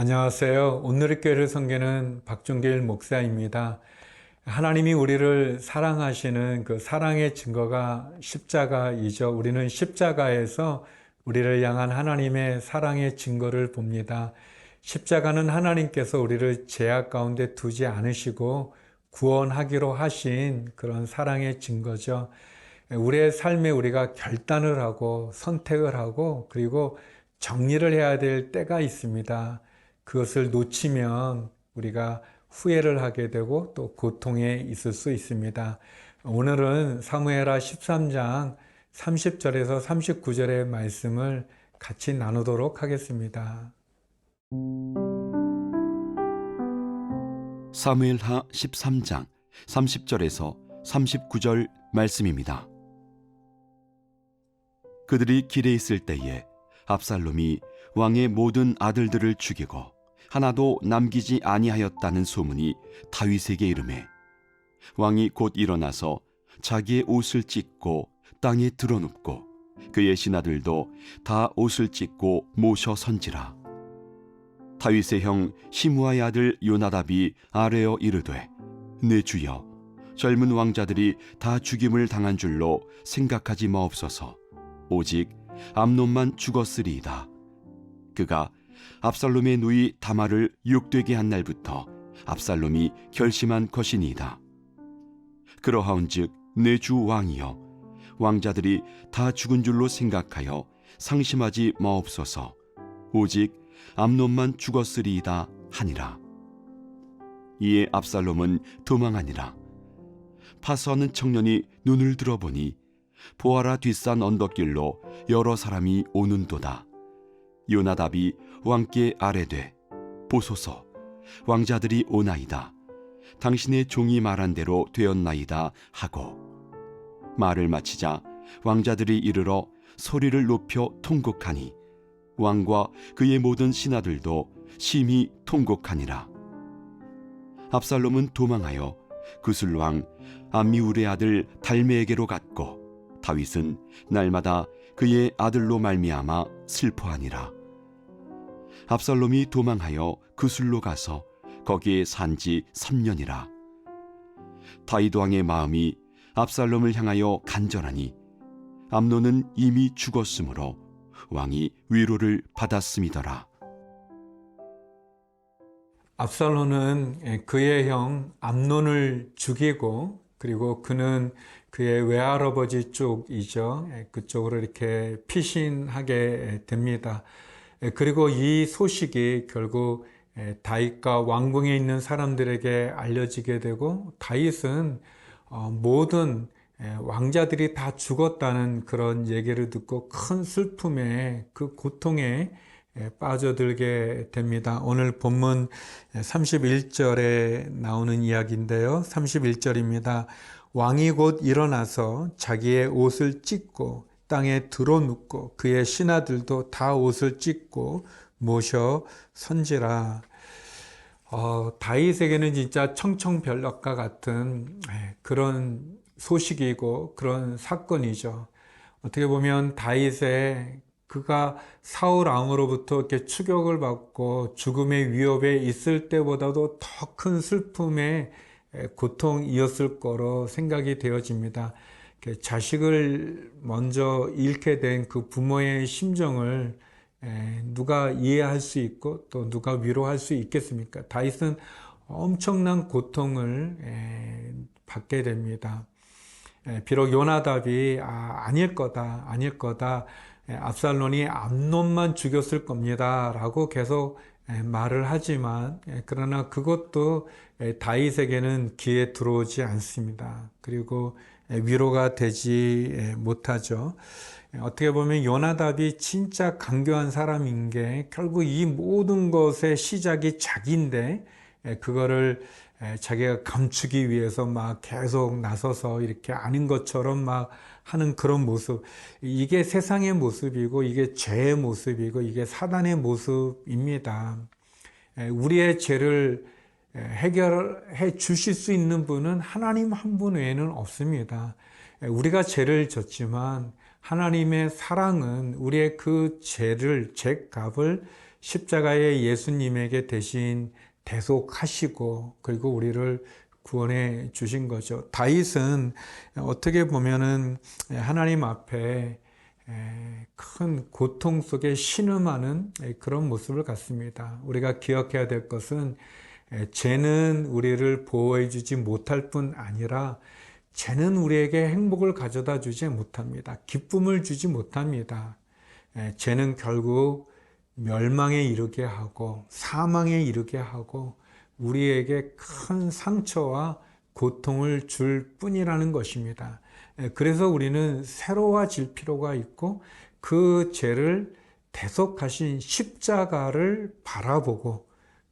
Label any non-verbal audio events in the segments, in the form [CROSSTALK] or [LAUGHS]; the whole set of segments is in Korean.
안녕하세요. 오늘의 교회를 섬기는 박종길 목사입니다. 하나님이 우리를 사랑하시는 그 사랑의 증거가 십자가이죠. 우리는 십자가에서 우리를 향한 하나님의 사랑의 증거를 봅니다. 십자가는 하나님께서 우리를 제약 가운데 두지 않으시고 구원하기로 하신 그런 사랑의 증거죠. 우리의 삶에 우리가 결단을 하고 선택을 하고 그리고 정리를 해야 될 때가 있습니다. 그것을 놓치면 우리가 후회를 하게 되고 또 고통에 있을 수 있습니다. 오늘은 사무엘하 13장 30절에서 39절의 말씀을 같이 나누도록 하겠습니다. 사무엘하 13장 30절에서 39절 말씀입니다. 그들이 길에 있을 때에 압살롬이 왕의 모든 아들들을 죽이고 하나도 남기지 아니하였다는 소문이 다윗에게 이르매 왕이 곧 일어나서 자기의 옷을 찢고 땅에 드러눕고 그의 신하들도 다 옷을 찢고 모셔 선지라. 다윗의 형 시므아의 아들 요나답이 아뢰어 이르되 내 주여 젊은 왕자들이 다 죽임을 당한 줄로 생각하지 마옵소서. 오직 암논만 죽었으리이다. 그가 압살롬의 누이 다말을 육되게 한 날부터 압살롬이 결심한 것이니이다 그러하온즉 내 주 왕이여 왕자들이 다 죽은 줄로 생각하여 상심하지 마옵소서 오직 암논만 죽었으리이다 하니라. 이에 압살롬은 도망하니라. 파수하는 청년이 눈을 들어보니 보아라 뒷산 언덕길로 여러 사람이 오는도다. 요나답이 왕께 아뢰되 보소서 왕자들이 오나이다. 당신의 종이 말한 대로 되었나이다 하고 말을 마치자 왕자들이 이르러 소리를 높여 통곡하니 왕과 그의 모든 신하들도 심히 통곡하니라. 압살롬은 도망하여 구슬왕 암미울의 아들 달메에게로 갔고 다윗은 날마다 그의 아들로 말미암아 슬퍼하니라. 압살롬이 도망하여 구슬로 가서 거기에 산 지 3년이라. 다윗 왕의 마음이 압살롬을 향하여 간절하니 암노는 이미 죽었으므로 왕이 위로를 받았음이더라. 압살롬은 그의 형 암논을 죽이고 그리고 그는 그의 외할아버지 쪽이죠. 그쪽으로 이렇게 피신하게 됩니다. 그리고 이 소식이 결국 다윗과 왕궁에 있는 사람들에게 알려지게 되고 다윗은 어, 모든 왕자들이 다 죽었다는 그런 얘기를 듣고 큰 슬픔에 그 고통에 빠져들게 됩니다. 오늘 본문 31절에 나오는 이야기인데요. 31절입니다. 왕이 곧 일어나서 자기의 옷을 찢고 땅에 드러눕고 그의 신하들도 다 옷을 찢고 모셔 선지라. 어, 다윗에게는 진짜 청청별락과 같은 그런 소식이고 그런 사건이죠. 어떻게 보면 다윗의 그가 사울 왕으로부터 이렇게 추격을 받고 죽음의 위협에 있을 때보다도 더 큰 슬픔의 고통이었을 거로 생각이 되어집니다. 자식을 먼저 잃게 된 그 부모의 심정을 누가 이해할 수 있고 또 누가 위로할 수 있겠습니까? 다윗은 엄청난 고통을 받게 됩니다. 비록 요나답이 아, 아닐 거다, 아닐 거다. 압살론이 암론만 죽였을 겁니다라고 계속 말을 하지만 그러나 그것도 다윗에게는 귀에 들어오지 않습니다. 그리고 위로가 되지 못하죠. 어떻게 보면 요나답이 진짜 강교한 사람인 게 결국 이 모든 것의 시작이 자기인데 그거를 자기가 감추기 위해서 막 계속 나서서 이렇게 아닌 것처럼 막 하는 그런 모습. 이게 세상의 모습이고, 이게 죄의 모습이고, 이게 사단의 모습입니다. 우리의 죄를 해결해 주실 수 있는 분은 하나님 한 분 외에는 없습니다. 우리가 죄를 졌지만 하나님의 사랑은 우리의 그 죄를, 죄값을 십자가의 예수님에게 대신 대속하시고 그리고 우리를 구원해 주신 거죠. 다윗은 어떻게 보면은 하나님 앞에 큰 고통 속에 신음하는 그런 모습을 갖습니다. 우리가 기억해야 될 것은 죄는 우리를 보호해 주지 못할 뿐 아니라 죄는 우리에게 행복을 가져다 주지 못합니다. 기쁨을 주지 못합니다. 죄는 결국 멸망에 이르게 하고 사망에 이르게 하고 우리에게 큰 상처와 고통을 줄 뿐이라는 것입니다. 그래서 우리는 새로워질 필요가 있고 그 죄를 대속하신 십자가를 바라보고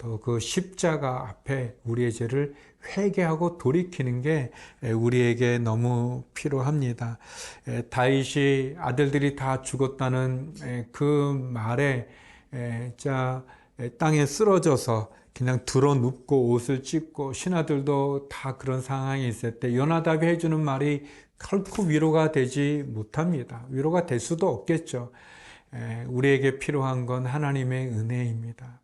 또 그 십자가 앞에 우리의 죄를 회개하고 돌이키는 게 우리에게 너무 필요합니다. 다윗이 아들들이 다 죽었다는 그 말에 자 땅에 쓰러져서 그냥 들어 눕고 옷을 찢고 신하들도 다 그런 상황이 있을 때 요나답이 해주는 말이 결코 위로가 되지 못합니다. 위로가 될 수도 없겠죠. 우리에게 필요한 건 하나님의 은혜입니다.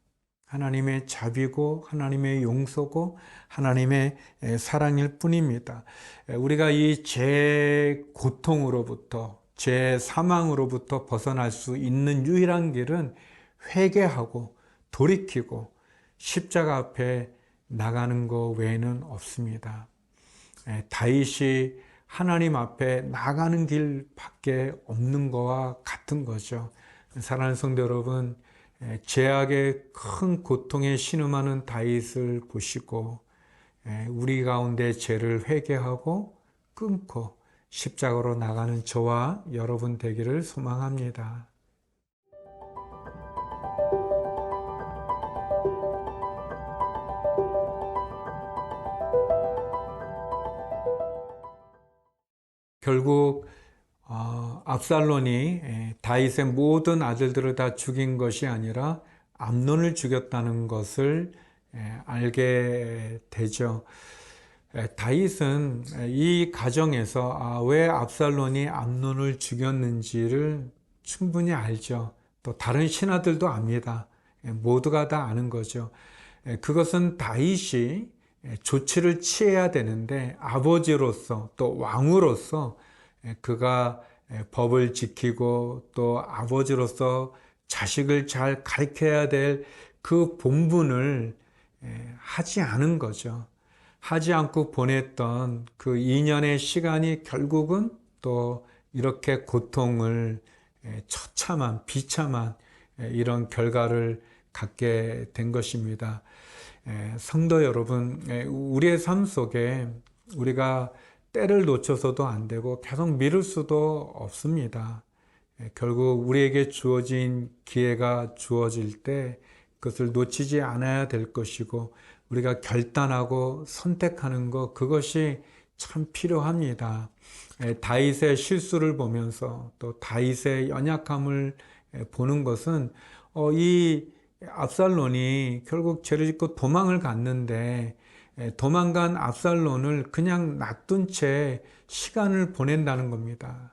하나님의 자비고 하나님의 용서고 하나님의 사랑일 뿐입니다. 우리가 이 죄 고통으로부터 죄 사망으로부터 벗어날 수 있는 유일한 길은 회개하고 돌이키고 십자가 앞에 나가는 것 외에는 없습니다. 다윗이 하나님 앞에 나가는 길밖에 없는 것과 같은 거죠. 사랑하는 성도 여러분, 죄악의 큰 고통에 신음하는 다윗을 보시고 우리 가운데 죄를 회개하고 끊고 십자가로 나가는 저와 여러분 되기를 소망합니다. 압살론이 다윗의 모든 아들들을 다 죽인 것이 아니라 암론을 죽였다는 것을 알게 되죠. 다윗은 이 가정에서 아, 왜 압살론이 암론을 죽였는지를 충분히 알죠. 또 다른 신하들도 압니다. 모두가 다 아는 거죠. 그것은 다윗이 조치를 취해야 되는데 아버지로서 또 왕으로서 그가 법을 지키고 또 아버지로서 자식을 잘 가르쳐야 될 그 본분을 하지 않은 거죠. 하지 않고 보냈던 그 2년의 시간이 결국은 또 이렇게 고통을 처참한 비참한 이런 결과를 갖게 된 것입니다. 성도 여러분, 우리의 삶 속에 우리가 때를 놓쳐서도 안 되고 계속 미룰 수도 없습니다. 결국 우리에게 주어진 기회가 주어질 때 그것을 놓치지 않아야 될 것이고 우리가 결단하고 선택하는 것 그것이 참 필요합니다. 다윗의 실수를 보면서 또 다윗의 연약함을 보는 것은 어, 이 압살론이 결국 죄를 짓고 도망을 갔는데 도망간 압살론을 그냥 놔둔 채 시간을 보낸다는 겁니다.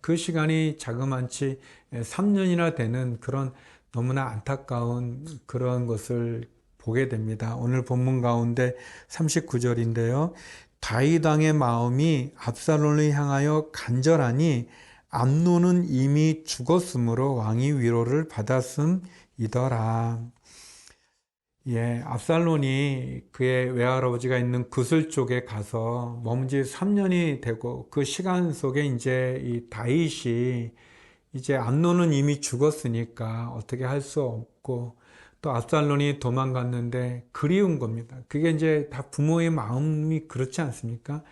그 시간이 자그만치 3년이나 되는 그런 너무나 안타까운 그런 것을 보게 됩니다. 오늘 본문 가운데 39절인데요. 다윗 왕의 마음이 압살론을 향하여 간절하니 암노는 이미 죽었으므로 왕이 위로를 받았음이더라. 예, 압살론이 그의 외할아버지가 있는 구슬 쪽에 가서 머문 지 3년이 되고 그 시간 속에 이제 이 다윗이 이제 암노는 이미 죽었으니까 어떻게 할 수 없고 또 압살론이 도망갔는데 그리운 겁니다. 그게 이제 다 부모의 마음이 그렇지 않습니까?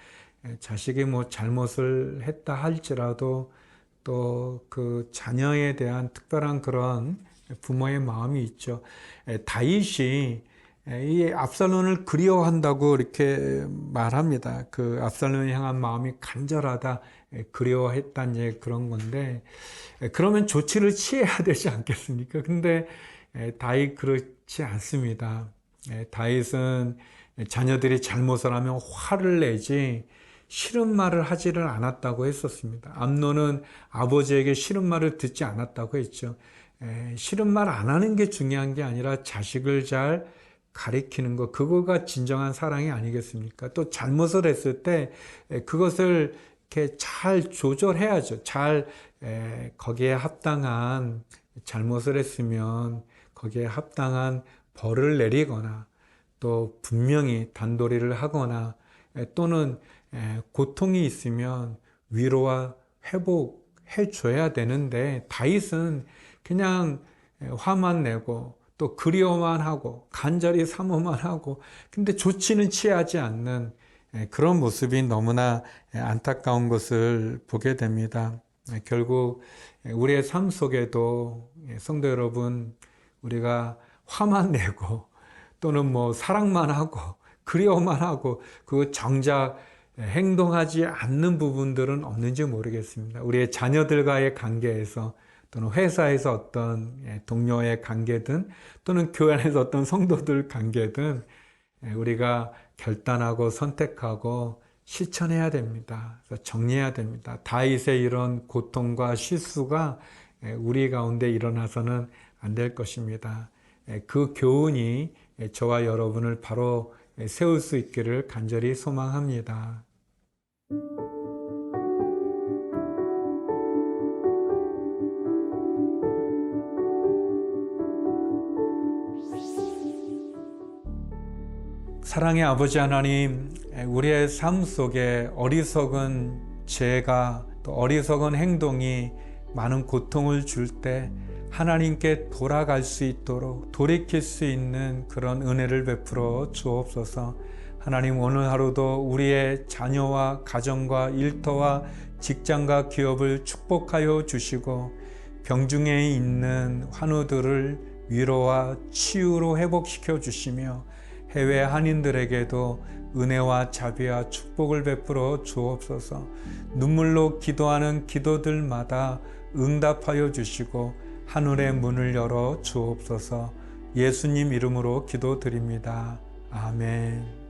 예, 자식이 뭐 잘못을 했다 할지라도 또 그 자녀에 대한 특별한 그런 부모의 마음이 있죠. 다윗이 이 압살론을 그리워한다고 이렇게 말합니다. 그 압살론을 향한 마음이 간절하다, 그리워했단 예 그런 건데 그러면 조치를 취해야 [LAUGHS] 되지 않겠습니까? 근데 다윗 그렇지 않습니다. 다윗은 자녀들이 잘못을 하면 화를 내지 싫은 말을 하지를 않았다고 했었습니다. 암노는 아버지에게 싫은 말을 듣지 않았다고 했죠. 에, 싫은 말 안 하는 게 중요한 게 아니라 자식을 잘 가리키는 것, 그거가 진정한 사랑이 아니겠습니까? 또 잘못을 했을 때 에, 그것을 이렇게 잘 조절해야죠. 잘 에, 거기에 합당한 잘못을 했으면 거기에 합당한 벌을 내리거나 또 분명히 단도리를 하거나 에, 또는 에, 고통이 있으면 위로와 회복해 줘야 되는데 다윗은 그냥 에, 화만 내고 또 그리워만 하고 간절히 사모만 하고 근데 좋지는 취하지 않는 에, 그런 모습이 너무나 에, 안타까운 것을 보게 됩니다. 에, 결국 에, 우리의 삶 속에도 예, 성도 여러분 우리가 화만 [LAUGHS] 내고 또는 뭐 사랑만 하고 그리워만 하고 그 정작 행동하지 않는 부분들은 없는지 모르겠습니다. 우리의 자녀들과의 관계에서 또는 회사에서 어떤 예, 동료의 관계든 또는 교회 안에서 어떤 성도들 관계든 예, 우리가 결단하고 선택하고 실천해야 됩니다. 정리해야 됩니다. 다윗의 이런 고통과 실수가 예, 우리 가운데 일어나서는 안 될 것입니다. 예, 그 교훈이 예, 저와 여러분을 바로 예, 세울 수 있기를 간절히 소망합니다. 사랑의 아버지 하나님, 우리의 삶 속에 어리석은 죄가 또 어리석은 행동이 많은 고통을 줄 때 하나님께 돌아갈 수 있도록 돌이킬 수 있는 그런 은혜를 베풀어 주옵소서. 하나님 오늘 하루도 우리의 자녀와 가정과 일터와 직장과 기업을 축복하여 주시고 병중에 있는 환우들을 위로와 치유로 회복시켜 주시며 해외 한인들에게도 은혜와 자비와 축복을 베풀어 주옵소서. 눈물로 기도하는 기도들마다 응답하여 주시고 하늘의 문을 열어 주옵소서. 예수님 이름으로 기도드립니다. 아멘.